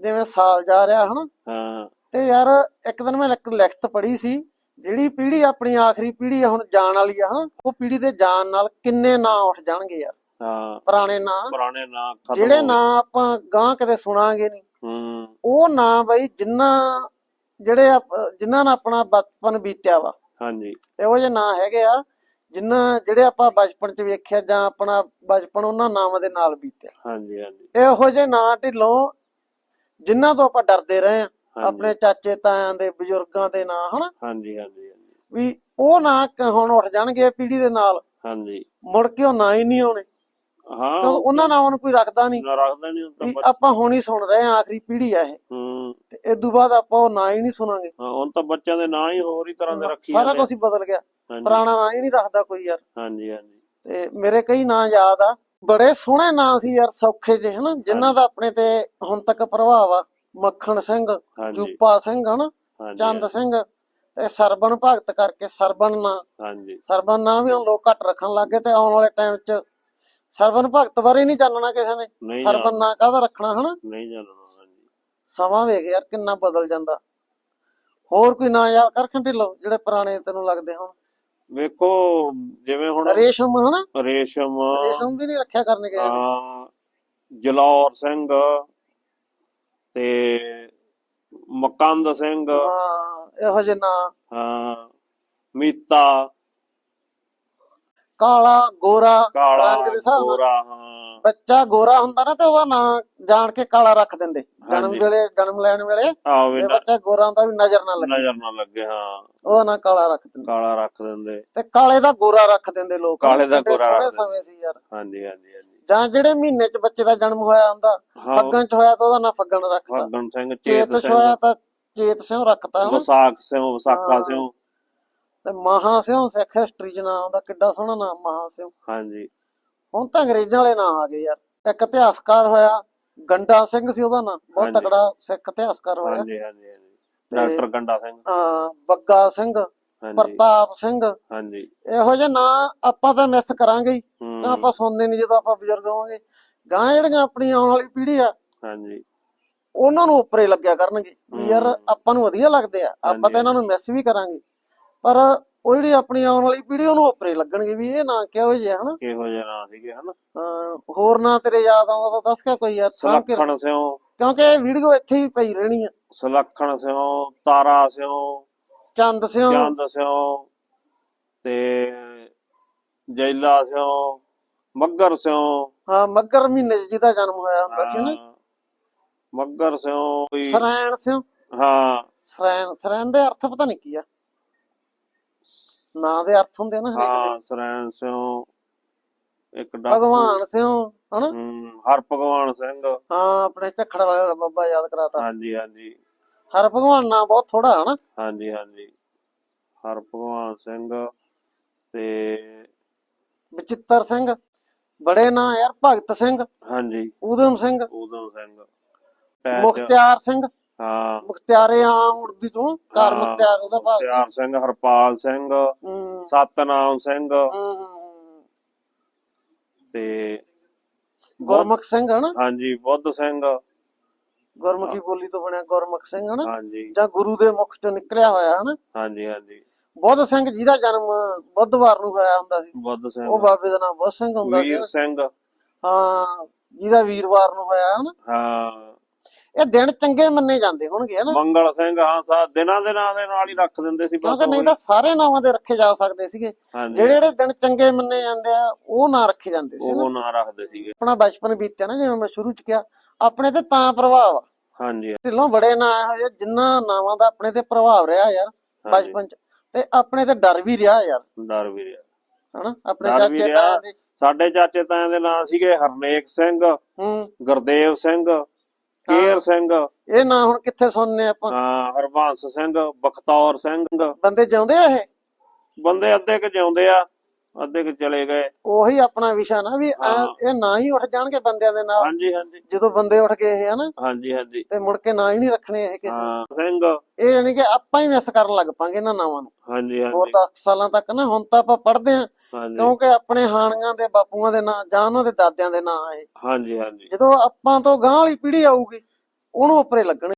ਜਿਵੇਂ ਸਾਲ ਜਾ ਰਿਹਾ ਹਨਾ। ਹਾਂ। ਤੇ ਯਾਰ ਇੱਕ ਦਿਨ ਮੈਂ ਇੱਕ ਲਿਖਤ ਪੜ੍ਹੀ ਸੀ ਜਿਹੜੀ ਪੀੜ੍ਹੀ ਆਪਣੀ ਆਖਰੀ ਪੀੜ੍ਹੀ ਹੁਣ ਜਾਣ ਵਾਲੀ ਆ ਹਨਾ ਉਹ ਪੀੜ੍ਹੀ ਦੇ ਜਾਣ ਨਾਲ ਕਿੰਨੇ ਨਾਂ ਉੱਠ ਜਾਣਗੇ ਯਾਰ। ਹਾਂ। ਪੁਰਾਣੇ ਨਾਂ। ਪੁਰਾਣੇ ਨਾਂ ਜਿਹੜੇ ਨਾਂ ਆਪਾਂ ਗਾਂ ਕਦੇ ਸੁਣਾਂਗੇ ਨਹੀਂ। ਹੂੰ। ਉਹ ਨਾਂ ਬਈ ਜਿੰਨਾ ਜਿਹੜੇ ਜਿਨ੍ਹਾਂ ਨਾਲ ਆਪਣਾ ਬਚਪਨ ਬੀਤਿਆ ਵਾ। ਹਾਂਜੀ। ਇਹੋ ਜਿਹੇ ਨਾਂ ਹੈਗੇ ਆ ਜਿਨ੍ਹਾਂ ਜਿਹੜੇ ਆਪਾਂ ਬਚਪਨ ਚ ਵੇਖਿਆ ਜਾਂ ਆਪਣਾ ਬਚਪਨ ਉਹਨਾਂ ਨਾਵਾਂ ਦੇ ਨਾਲ ਬੀਤਿਆ। ਹਾਂਜੀ ਹਾਂਜੀ। ਇਹੋ ਜਿਹੇ ਨਾਂ ਢਿੱਲੋਂ ਜਿਨ੍ਹਾਂ ਤੋਂ ਆਪਾਂ ਡਰਦੇ ਰਹੇ ਆ ਆਪਣੇ ਚਾਚੇ ਤਾਇਆਂ ਦੇ ਬਜ਼ੁਰਗਾਂ ਦੇ ਨਾਂ ਹਨਾ? ਹਾਂਜੀ ਹਾਂਜੀ ਵੀ ਉਹ ਨਾਂ ਹੁਣ ਉੱਠ ਜਾਣਗੇ ਪੀੜ੍ਹੀ ਦੇ ਨਾਲ। ਹਾਂਜੀ। ਮੁੜ ਕੇ ਉਹ ਨਾਂ ਹੀ ਨਹੀਂ ਆਉਣੇ। ਹਾਂ ਕਿਉਂਕਿ ਉਹਨਾਂ ਨਾਵਾਂ ਨੂੰ ਕੋਈ ਰੱਖਦਾ ਨਹੀਂ। ਨਾ ਰੱਖਦਾ ਨਹੀਂ ਆਪਾਂ ਹੁਣ ਹੀ ਸੁਣ ਰਹੇ ਆ ਆਖਰੀ ਪੀੜ੍ਹੀ ਆ ਇਹ। ਹੂੰ। ਤੇ ਇਸ ਤੋਂ ਬਾਅਦ ਆਪਾਂ ਉਹ ਨਾਂ ਹੀ ਨਹੀਂ ਸੁਣਾਂਗੇ। ਹਾਂ, ਹੁਣ ਤਾਂ ਬੱਚਿਆਂ ਦੇ ਨਾਂ ਹੀ ਹੋਰ ਹੀ ਤਰ੍ਹਾਂ ਦੇ ਰੱਖੀ ਸਾਰਾ ਕੁਝ ਹੀ ਬਦਲ ਗਿਆ। ਪੁਰਾਣਾ ਨਾਂ ਹੀ ਨਹੀਂ ਰੱਖਦਾ ਕੋਈ ਯਾਰ। ਹਾਂਜੀ ਹਾਂਜੀ। ਤੇ ਮੇਰੇ ਕਈ ਨਾਂ ਯਾਦ ਆ। ਬੜੇ ਸੋਹਣੇ ਨਾਂ ਸੀ ਯਾਰ ਸੌਖੇ ਜਿਹੇ ਹਨਾ? ਜਿਨ੍ਹਾਂ ਦਾ ਆਪਣੇ ਤੇ ਹੁਣ ਤੱਕ ਪ੍ਰਭਾਵ ਆ। ਮੱਖਣ ਸਿੰਘ ਜੂਪਾ ਸਿੰਘ ਹਨਾ? ਚੰਦ ਸਿੰਘ ਤੇ ਸਰਬਣ ਭਗਤ ਕਰਕੇ ਸਰਬਣ ਨਾਂ। ਹਾਂਜੀ। ਸਰਬਣ ਨਾਂ ਵੀ ਹੁਣ ਲੋਕ ਘੱਟ ਰੱਖਣ ਲੱਗੇ ਤੇ ਆਉਣ ਵਾਲੇ ਟਾਈਮ 'ਚ ਸਰਬਣ ਭਗਤ ਬਾਰੇ ਨਹੀਂ ਜਾਣਨਾ ਕਿਸੇ ਨੇ। ਸਰਬਣ ਨਾਂ ਕਾਹਦਾ ਰੱਖਣਾ ਹਨਾ? ਨਹੀਂ ਜਾਣਨਾ ਹਾਂਜੀ। ਸਮਾਂ ਵੇਖ ਯਾਰ ਕਿੰਨਾ ਬਦਲ ਜਾਂਦਾ। ਹੋਰ ਕੋਈ ਨਾਂ ਯਾਦ ਕਰ ਢਿੱਲੋਂ ਜਿਹੜੇ ਪੁਰਾਣੇ ਤੈਨੂੰ ਲੱਗਦੇ ਹੁਣ। ਵੇਖੋ ਜਿਵੇਂ ਹੁਣ ਰੇਸ਼ਮ ਹਨਾ? ਰੇਸ਼ਮ। ਰੇਸ਼ਮ ਵੀ ਨਹੀਂ ਰੱਖਿਆ ਕਰਨਗੇ ਯਾਰ ਹਾਂ ਜਲੌਰ ਸਿੰਘ ਤੇ ਮਕੰਦ ਸਿੰਘ। ਹਾਂ ਇਹੋ ਜਿਹੇ ਨਾਂ। ਹਾਂ ਮੀਤਾ। ਕਾਲਾ ਗੋਰਾ ਕਾਲਾ ਰੰਗ ਦੇ ਹਿਸਾਬ ਨਾਲ। ਗੋਰਾ ਹਾਂ। ਬੱਚਾ ਗੋਰਾ ਹੁੰਦਾ ਨਾ ਤੇ ਉਹਦਾ ਨਾਂ ਜਾਣ ਕੇ ਕਾਲਾ ਰੱਖ ਦਿੰਦੇ। ਜਨਮ ਹਾਂਜੀ। ਵੇਲੇ ਜਨਮ ਲੈਣ ਵੇਲੇ ਆਵੇ ਇਹ ਬੱਚਾ ਗੋਰਾ ਹੁੰਦਾ ਵੀ ਨਜ਼ਰ ਨਾ ਲੱਗੇ। ਨਜ਼ਰ ਨਾ ਲੱਗੇ ਹਾਂ। ਉਹਦਾ ਨਾਂ ਕਾਲਾ ਰੱਖ ਦਿੰਦੇ। ਕਾਲਾ ਰੱਖ ਦਿੰਦੇ। ਤੇ ਕਾਲੇ ਦਾ ਗੋਰਾ ਰੱਖ ਦਿੰਦੇ ਲੋਕ। ਕਾਲੇ ਦਾ ਕਿੱਡੇ ਗੋਰਾ ਰੱਖ। ਸਮੇਂ ਸੀ ਯਾਰ। ਹਾਂਜੀ ਹਾਂਜੀ ਹਾਂਜੀ। ਜਾਂ ਜਿਹੜੇ ਮਹੀਨੇ 'ਚ ਬੱਚੇ ਦਾ ਜਨਮ ਹੋਇਆ ਹੁੰਦਾ ਹਾਂ। ਫੱਗਣ 'ਚ ਹੋਇਆ ਤਾਂ ਉਹਦਾ ਨਾਂ ਫੱਗਣ ਰੱਖਤਾ। ਫੱਗਣ ਸਿੰਘ ਚੇਤ ਚੇਤ 'ਚ ਸਿੰਘ। ਹੋਇਆ ਤਾਂ ਚੇਤ ਸਿੰਘ ਰੱਖਤਾ ਹਨਾ ਵਿਸਾਖ ਸਿੰਘ ਵਿਸਾਖਾ ਹਾਂ। ਸਿੰਘ। ਤੇ ਮਹਾ ਸਿੰਘ ਸਿੱਖ ਹਿਸਟਰੀ 'ਚ ਨਾਂ ਆਉਂਦਾ ਕਿੱਡਾ ਸੋਹਣਾ ਨਾਮ ਮਹਾ ਸਿੰਘ। ਹਾਂਜੀ। ਹੁਣ ਤਾਂ ਅੰਗਰੇਜ਼ਾਂ ਵਾਲੇ ਨਾਂ ਆ ਗਏ ਯਾਰ। ਇੱਕ ਇਤਿਹਾਸਕਾਰ ਹੋਇਆ ਗੰਡਾ ਸਿੰਘ ਸੀ ਉਹਦਾ ਨਾਂ ਬਹੁਤ ਹਾਂਜੀ। ਤਕੜਾ ਸਿੱਖ ਇਤਿਹਾਸਕਾਰ ਹੋਇਆ ਹਾਂਜੀ ਹਾਂਜੀ ਹਾਂਜੀ। ਡਾਕਟਰ ਗੰਡਾ ਸਿੰਘ। ਅਹ ਬੱਗਾ ਸਿੰਘ ਹਾਂਜੀ। ਪ੍ਰਤਾਪ ਸਿੰਘ। ਹਾਂਜੀ। ਇਹੋ ਜਿਹੇ ਨਾਂ ਆਪਾਂ ਤਾਂ ਮਿਸ ਕਰਾਂਗੇ ਹੀ। ਹੂੰ, ਤਾਂ ਆਪਾਂ ਸੁਣਦੇ ਨਹੀਂ ਜਦੋਂ ਆਪਾਂ ਬਜ਼ੁਰਗ ਹੋਵਾਂਗੇ। ਗਾਂ ਜਿਹੜੀਆਂ ਆਪਣੀ ਆਉਣ ਵਾਲੀ ਪੀੜ੍ਹੀ ਆ ਹਾਂਜੀ। ਉਹਨਾਂ ਨੂੰ ਉੱਪਰੇ ਲੱਗਿਆ ਕਰਨਗੇ। ਵੀ ਯਾਰ। ਆਪਾਂ ਨੂੰ ਵਧੀਆ ਲੱਗਦੇ ਆ। ਆਪਾਂ ਹਾਂਜੀ। ਤਾਂ ਇਹਨਾਂ ਨੂੰ ਮਿਸ ਵੀ ਕਰਾਂਗੇ। ਪਰ ਉਹ ਜਿਹੜੀ ਆਪਣੀ ਆਉਣ ਵਾਲੀ ਪੀੜ੍ਹੀ ਉਹਨੂੰ ਉੱਪਰੇ ਲੱਗਣਗੇ ਵੀ ਇਹ ਨਾਂ ਕਿਹੋ ਜਿਹਾ ਹਨਾ? ਕਿਹੋ ਜਿਹਾ ਨਾਂ ਸੀਗੇ ਹਨਾ? ਅਹ ਹੋਰ ਨਾਂ ਤੇਰੇ ਯਾਦ ਆਉਂਦਾ ਤਾਂ ਦੱਸ ਕੇ ਕੋਈ ਯਾਰ ਸਾਂਭ ਕੇ। ਸੁਲੱਖਣ ਸਿੰਘ ਕਿਉਂਕਿ ਇਹ ਵੀਡੀਓ ਇੱਥੇ ਹੀ ਪਈ ਰਹਿਣੀ ਆ। ਸੁਲੱਖਣ ਸਿੰਘ ਤਾਰਾ ਸਿੰਘ ਚੰਦ ਸਿੰਘ ਚੰਦ ਸਿੰਘ ਤੇ ਜੈਲਾ ਸਿੰਘ ਮੱਗਰ ਸਿੰਘ ਹਾਂ ਮੱਗਰ ਮਹੀਨੇ 'ਚ ਜਿਹਦਾ ਜਨਮ ਹੋਇਆ ਹੁੰਦਾ ਸੀ ਨਾ ਹਾਂ, ਮੱਗਰ ਸਿੰਘ ਕੋਈ ਸਰੈਣ ਸਿੰਘ ਹਾਂ। ਸਰੈਣ ਸਰੈਣ ਦੇ ਅਰਥ ਪਤਾ ਨਹੀਂ ਕੀ ਆ। ਨਾਂ ਦੇ ਅਰਥ ਹੁੰਦੇ ਆ ਨਾ ਹਰੇਕ ਦੇ। ਹਾਂ ਸਰੈਣ ਸਿੰਘ ਇੱਕ ਡਾਕਟਰ ਭਗਵਾਨ ਸਿੰਘ ਹਨਾ? ਹਰ ਭਗਵਾਨ ਸਿੰਘ। ਹਾਂ ਆਪਣੇ ਝਖੜ ਵਾਲਾ ਬਾਬਾ ਯਾਦ ਕਰਾਤਾ। ਹਾਂਜੀ ਹਾਂਜੀ। ਹਰ ਭਗਵਾਨ ਨਾਂ ਬਹੁਤ ਥੋੜਾ ਹਨਾ ਹਾਂਜੀ ਹਾਂਜੀ। ਹਰ ਭਗਵਾਨ ਸਿੰਘ ਤੇ ਬਚਿੱਤਰ ਸਿੰਘ ਬੜੇ ਨਾਂ ਯਾਰ ਭਗਤ ਸਿੰਘ ਹਾਂਜੀ। ਊਧਮ ਸਿੰਘ ਉਦਮ ਸਿੰਘ ਪੈਚ, ਮੁਖਤਿਆਰ ਸਿੰਘ ਹਾਂ। ਮੁਖਤਿਆਰੇ ਆਮ ਉਰਦੂ ਚੋਂ ਕਾਰ ਮੁਖਤਿਆਰ ਉਹਦਾ ਭਾਗ ਸੀ। ਮੁਖਤਿਆਰ ਸਿੰਘ ਹਰਪਾਲ ਸਿੰਘ ਸਤਨਾਮ ਸਿੰਘ। ਤੇ ਗੁਰਮੁਖ ਸਿੰਘ ਹਨਾ? ਹਾਂਜੀ ਬੁੱਧ ਸਿੰਘ। ਗੁਰਮੁਖੀ ਬੋਲੀ ਤੋਂ ਬਣਿਆ ਗੁਰਮੁਖ ਸਿੰਘ ਹਨਾ? ਹਾਂਜੀ। ਜਾਂ ਗੁਰੂ ਦੇ ਮੁਖ ਚੋਂ ਨਿਕਲਿਆ ਹੋਇਆ ਹਨਾ? ਹਾਂਜੀ ਹਾਂਜੀ। ਬੁੱਧ ਸਿੰਘ ਜਿਹਦਾ ਜਨਮ ਬੁੱਧਵਾਰ ਨੂੰ ਹੋਇਆ ਹੁੰਦਾ ਸੀ। ਬੁੱਧ ਸਿੰਘ। ਉਹ ਬਾਬੇ ਦਾ ਨਾਮ ਬੁੱਧ ਸਿੰਘ ਹੁੰਦਾ ਸੀ ਵੀਰ ਸਿੰਘ। ਹਾਂ ਜਿਹਦਾ ਵੀਰਵਾਰ ਨੂੰ ਹੋਇਆ ਹਨਾ? ਹਾਂ। ਇਹ ਦਿਨ ਚੰਗੇ ਮੰਨੇ ਜਾਂਦੇ ਹੋਣਗੇ ਹਨਾ ਮੰਗਲ ਸਿੰਘ ਹਾਂ ਸਾ ਦਿਨਾਂ ਦੇ ਨਾਂ ਦੇ ਨਾਲ ਹੀ ਰੱਖ ਦਿੰਦੇ ਸੀ ਬਸ ਕਿਉਂਕਿ ਨਹੀਂ। ਤਾਂ ਸਾਰੇ ਨਾਵਾਂ ਦੇ ਰੱਖੇ ਜਾ ਸਕਦੇ ਸੀਗੇ। ਹਾਂਜੀ। ਜਿਹੜੇ ਜਿਹੜੇ ਦਿਨ ਚੰਗੇ ਮੰਨੇ ਜਾਂਦੇ ਆ ਉਹ ਨਾਂ ਰੱਖੇ ਜਾਂਦੇ ਸੀ ਨਾ? ਉਹ ਨਾਂ ਰੱਖਦੇ ਸੀਗੇ। ਆਪਣਾ ਬਚਪਨ ਬੀਤਿਆ ਨਾ ਜਿਵੇਂ ਮੈਂ ਸ਼ੁਰੂ ਚ ਕਿਹਾ ਆਪਣੇ ਤੇ ਤਾਂ ਪ੍ਰਭਾਵ ਆ। ਹਾਂਜੀ। ਢਿੱਲੋਂ ਬੜੇ ਨਾਂ ਇਹੋ ਜਿਹੇ ਜਿਨ੍ਹਾਂ ਨਾਵਾਂ ਦਾ ਆਪਣੇ ਤੇ ਪ੍ਰਭਾਵ ਰਿਹਾ ਯਾਰ ਹਾਂਜੀ, ਬਚਪਨ ਚ। ਤੇ ਆਪਣੇ ਤੇ ਡਰ ਵੀ ਰਿਹਾ ਯਾਰ। ਡਰ ਵੀ ਰਿਹਾ। ਹਨਾ ਆਪਣੇ ਡਰ ਵੀ ਚਾਚੇ ਰਿਹਾ। ਤਾਇਆ ਦੇ। ਸਾਡੇ ਚਾਚੇ ਤਾਇਆਂ ਦੇ ਨਾਂ ਸੀਗੇ ਹਰਨੇਕ ਸਿੰਘ ਹੂੰ। ਗੁਰਦੇਵ ਸਿੰਘ ਕੇਰ ਸਿੰਘ। ਇਹ ਨਾਂ ਹੁਣ ਕਿੱਥੇ ਸੁਣਨੇ ਆਪਾਂ? ਹਾਂ ਹਰਬੰਸ ਸਿੰਘ ਬਖਤੌਰ ਸਿੰਘ। ਬੰਦੇ ਜਿਉਂਦੇ ਆ ਇਹ? ਬੰਦੇ ਅੱਧੇ ਕਿ ਜਿਉਂਦੇ ਆ। ਅੱਧੇ ਕਿ ਚਲੇ ਗਏ। ਉਹੀ ਆਪਣਾ ਵਿਸ਼ਾ ਨਾ ਵੀ। ਇਹ ਨਾਂ ਹੀ ਉੱਠ ਜਾਣਗੇ ਬੰਦਿਆਂ ਦੇ ਨਾਲ। ਹਾਂਜੀ ਹਾਂਜੀ। ਜਦੋਂ ਬੰਦੇ ਉੱਠ ਗਏ ਇਹ ਹਨਾ? ਹਾਂਜੀ ਹਾਂਜੀ। ਤੇ ਮੁੜ ਕੇ ਨਾਂ ਹੀ ਨਹੀਂ ਰੱਖਣੇ ਇਹ ਕਿਸੇ। ਹਾਂ ਸਿੰਘ। ਇਹ ਯਾਨੀ ਕਿ ਆਪਾਂ ਹੀ ਮਿਸ ਕਰਨ ਲੱਗ ਪਾਂਗੇ ਇਹਨਾਂ ਨਾਵਾਂ ਨੂੰ। ਹਾਂਜੀ ਹੋਰ ਹਾਂਜੀ 10 ਸਾਲਾਂ ਤੱਕ ਨਾ ਹੁਣ ਤਾਂ ਆਪਾਂ ਪੜ੍ਹਦੇ ਆਂ ਕਿਉਂਕਿ ਆਪਣੇ ਹਾਣੀਆਂ ਦੇ ਬਾਪੂਆਂ ਦੇ ਨਾਂ ਜਾਂ ਉਹਨਾਂ ਦੇ ਦਾਦਿਆਂ ਦੇ ਨਾਂ ਇਹ। ਹਾਂਜੀ ਹਾਂਜੀ। ਜਦੋਂ ਆਪਾਂ ਤੋਂ ਗਾਂ ਵਾਲੀ ਪੀੜ੍ਹੀ ਆਊਗੀ ਉਹਨੂੰ ਉੱਪਰੇ ਲੱਗਣ